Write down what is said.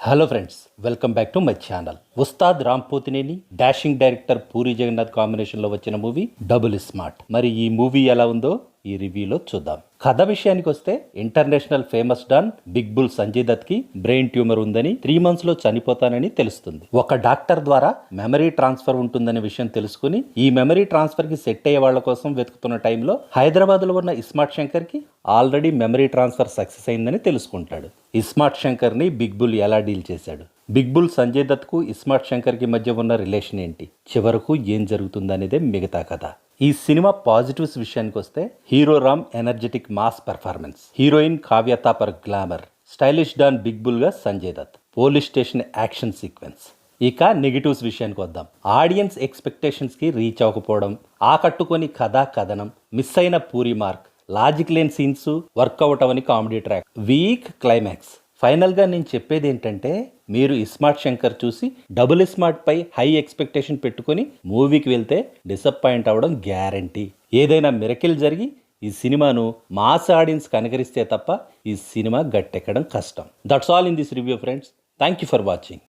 Hello friends welcome back to my channel Ustad Ram Pothineni dashing director Puri Jagannadh కాంబినేషన్లో వచ్చిన movie double smart మరి ఈ movie ఎలా ఉందో ఈ రివ్యూలో చూద్దాం. కథ విషయానికి వస్తే international famous don big bull Sanjay దత్కి brain tumour ఉందని త్రీ మంత్స్లో చనిపోతానని తెలుస్తుంది. ఒక డాక్టర్ ద్వారా మెమరీ ట్రాన్స్ఫర్ ఉంటుందనే విషయం తెలుసుకుని ఈ మెమరీ ట్రాన్స్ఫర్కి సెట్ అయ్యే వాళ్ళ కోసం వెతుకుతున్న టైంలో హైదరాబాద్లో ఉన్న ఇస్మార్ట్ శంకర్కి ఆల్రెడీ మెమరీ ట్రాన్స్ఫర్ సక్సెస్ అయిందని తెలుసుకుంటాడు. ఇస్మార్ట్ శంకర్ని బిగ్ బుల్ ఎలా డీల్ చేశాడు? బిగ్ బుల్ సంజయ్ దత్కు ఇస్మార్ట్ శంకర్కి మధ్య ఉన్న రిలేషన్ ఏంటి? చివరకు ఏం జరుగుతుందనేదే మిగతా కథ. ఈ సినిమా పాజిటివ్స్ విషయానికి వస్తే hero Ram energetic mass performance heroine Kavya Thapar glamour stylish don big బుల్గా Sanjay Dutt police station action sequence. ఇక నెగిటివ్స్ విషయానికి వద్దాం. ఆడియన్స్ ఎక్స్పెక్టేషన్స్కి రీచ్ అవ్వకపోవడం ఆకట్టుకొని కథా కథనం మిస్ అయిన పూరి మార్క్ లాజిక్ లేని సీన్స్ వర్కౌట్ అవని కామెడీ ట్రాక్. Weak climax. ఫైనల్గా నేను చెప్పేది ఏంటంటే మీరు ఇస్మార్ట్ శంకర్ చూసి డబుల్ ఇస్మార్ట్ పై హై ఎక్స్పెక్టేషన్ పెట్టుకుని మూవీకి వెళ్తే డిసప్పాయింట్ అవ్వడం గ్యారంటీ. ఏదైనా మిరకిల్ జరిగి ఈ సినిమాను మాస్ ఆడియన్స్ కనకరిస్తే తప్ప ఈ సినిమా గట్టెక్కడం కష్టం. That's all in this review friends thank you for watching